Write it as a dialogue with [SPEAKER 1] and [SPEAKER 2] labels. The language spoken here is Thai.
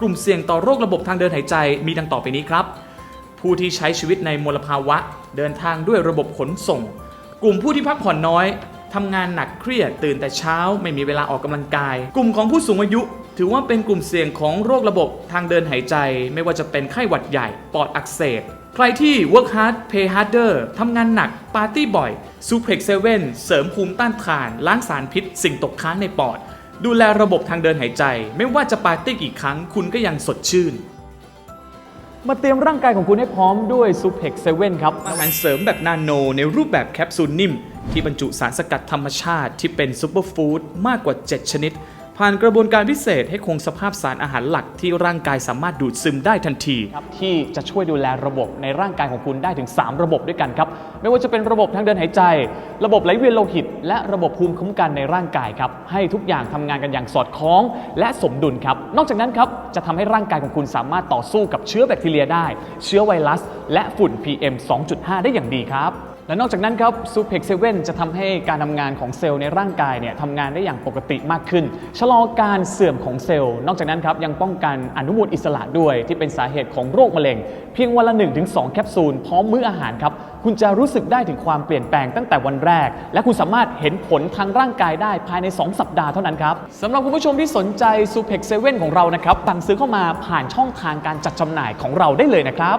[SPEAKER 1] กลุ่มเสี่ยงต่อโรคระบบทางเดินหายใจมีดังต่อไปนี้ครับ ผู้ที่ใช้ชีวิตในมลภาวะ เดินทางด้วยระบบขนส่ง กลุ่มผู้ที่พักผ่อนน้อยทำงานหนักเครียดตื่นแต่เช้าไม่มีเวลาออกกำลังกาย กลุ่มของผู้สูงอายุ ถือว่าเป็นกลุ่มเสี่ยงของโรคระบบทางเดินหายใจ ไม่ว่าจะเป็นไข้หวัดใหญ่ ปอดอักเสบ ใครที่ work hard pay harder ทำงานหนัก ปาร์ตี้บ่อย suplex 7เสริมภูมิต้านทาน ล้างสารพิษ สิ่งตกค้างในปอด ดูแลระบบทางเดินหายใจ ไม่ว่าจะปาร์ตี้กี่ครั้งคุณก็ยังสดชื่น
[SPEAKER 2] มาเตรียมร่างกายของคุณให้พร้อมด้วย s u p e x 7ครับ
[SPEAKER 1] อาหารเสริมแบบนาโนในรูปแบบแคปซูลนิ่ม ที่บรรจุสารสกัดธรรมชาติที่เป็นซูเปอร์ฟู้ดมากกว่า 7 ชนิด ผ่านกระบวนการพิเศษให้คงสภาพสารอาหารหลักที่ร่างกายสามารถดูดซึมได้ทันที
[SPEAKER 2] ครับที่จะช่วยดูแลระบบในร่างกายของคุณได้ถึง 3 ระบบด้วยกันครับ ไม่ว่าจะเป็นระบบทางเดินหายใจ ระบบไหลเวียนโลหิต และระบบภูมิคุ้มกันในร่างกายครับให้ทุกอย่างทำงานกันอย่างสอดคล้อง และสมดุลครับ นอกจากนั้นครับจะทำให้ร่างกายของคุณสามารถต่อสู้กับเชื้อแบคทีเรียได้ เชื้อไวรัส และฝุ่น PM 2.5 ได้อย่างดีครับ และนอกจากนั้นครับ s u p e x 7จะทำให้การทำงานของเซลล์ในร่างกายเนี่ยทำงานได้อย่างปกติมากขึ้น ชะลอการเสื่อมของเซลล์ นอกจากนั้นครับยังป้องกันอนุมูลอิสระด้วยที่เป็นสาเหตุของโรคมะเร็ง เพียงวันละ 1-2 แคปซูล พร้อมมื้ออาหารครับ คุณจะรู้สึกได้ถึงความเปลี่ยนแปลงตั้งแต่วันแรก และคุณสามารถเห็นผลทางร่างกายได้ภายใน 2 สัปดาห์เท่านั้นครับสำหรับคุณผู้ชมที่สนใจ s u p e x 7ของเรานะครับสั่งซื้อเข้ามาผ่านช่องทางการจัดจำหน่ายของเราได้เลยนะครับ